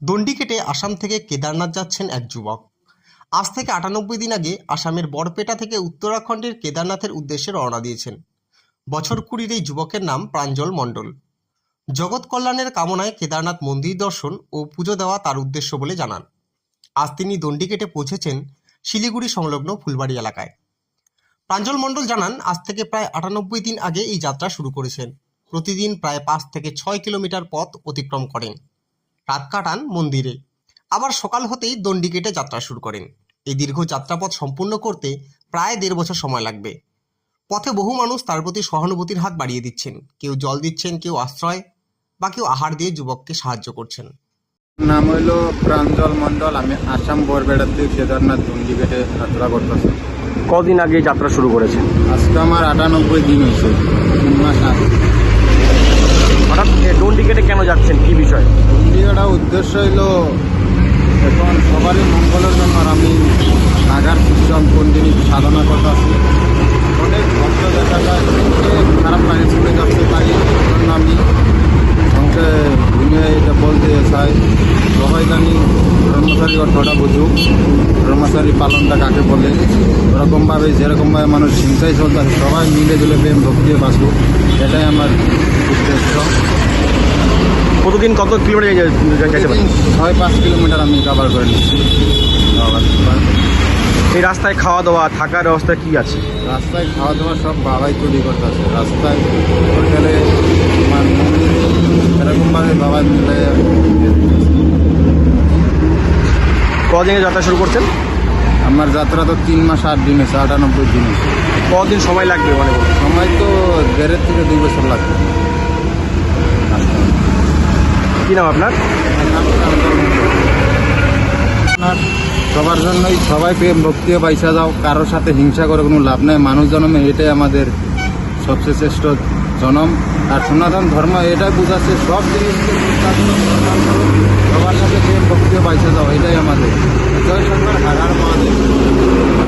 দণ্ডি কেটে আসাম থেকে কেদারনাথ যাচ্ছেন এক যুবক। আজ থেকে আটানব্বই দিন আগে আসামের বরপেটা থেকে উত্তরাখণ্ডের কেদারনাথের উদ্দেশ্যে রওনা দিয়েছেন। বছর কুড়ির এই যুবকের নাম প্রাঞ্জল মণ্ডল। জগৎ কল্যাণের কামনায় কেদারনাথ মন্দির দর্শন ও পুজো দেওয়া তার উদ্দেশ্য বলে জানান। আজ তিনি দণ্ডি কেটে পৌঁছেছেন শিলিগুড়ি সংলগ্ন ফুলবাড়ি এলাকায়। প্রাঞ্জল মণ্ডল জানান, আজ থেকে প্রায় আটানব্বই দিন আগে এই যাত্রা শুরু করেছেন। প্রতিদিন প্রায় পাঁচ থেকে ছয় কিলোমিটার পথ অতিক্রম করেন। রাত কাটান মন্দিরে। আবার সকাল হতেই দণ্ডি কেটে যাত্রা শুরু করেন। এই দীর্ঘ যাত্রাপথ সম্পূর্ণ করতে প্রায় দেড় বছর সময় লাগবে। পথে বহু মানুষ তার প্রতি সহানুভূতির হাত বাড়িয়ে দিচ্ছেন। কেউ জল দিচ্ছেন কেউ আশ্রয় বা কেউ আহার দিয়ে যুবককে সাহায্য করছেন। নাম হইল প্রাঞ্জল মন্ডল আমি আসাম বরবেড়ার থেকে কেদারনাথ ডুন্ডিগেটে যাত্রা করতেছি। কদিন আগে যাত্রা শুরু করেছেন? আজকে আমার আটানব্বই দিন হয়েছে। তিন মাস আগে। হঠাৎ ডোন টিকেটে কেন যাচ্ছেন? কি বিষয়? ডুন্ডিগেটা উদ্দেশ্য হইল, এখন সবারই মঙ্গলের জন্য আমি নাগার কীর্তন কন্টিনিউ সাধনা করতেছি অনেক ভক্ত দেখা যায় খারাপ লাগে চলে যাচ্ছে, তাই জন্য আমি আমাকে দুনিয়া এটা বলতে চাই। সবাই জানি ব্রহ্মচারী অর্থটা বুঝুক, ব্রহ্মচারী পালনটা কাকে বলে? ওরকমভাবে, যেরকমভাবে মানুষ হিংসায় চলতেছে সবাই মিলে জুলে প্রেম ভক্তি বাঁচুক, এটাই আমার উদ্দেশ্য। কতদিন কত কিলোমিটার যাইতে পারেন ছয় পাঁচ কিলোমিটার আমি কভার করে নিচ্ছি। এই রাস্তায় খাওয়া দাওয়া থাকার ব্যবস্থা কি আছে? রাস্তায় খাওয়া দাওয়া সব বাবাই তৈরি করতে আছে। রাস্তায় হোটেলে আমার এরকমভাবে বাবাই মিলে কদিন যাত্রা শুরু করছেন? আমার যাত্রা তো তিন মাস আট দিন হয়েছে আটানব্বই দিন হয়েছে। কদিন সময় লাগবে মনে সময় তো দেড়ের থেকে দুই বছর লাগবে। কী নাম আপনার? আপনার সবার জন্যই সবাই প্রেম ভক্তি পাইসা যাও কারোর সাথে হিংসা করে কোনো লাভ নাই। মানুষ জন্মে এটাই আমাদের সবচেয়ে শ্রেষ্ঠ জনম। আর সনাতন ধর্ম এটাই বুঝাচ্ছে, সব জিনিসকে সবার সাথে প্রেম ভক্তি পাইসা যাও এটাই আমাদের। জয় সরকার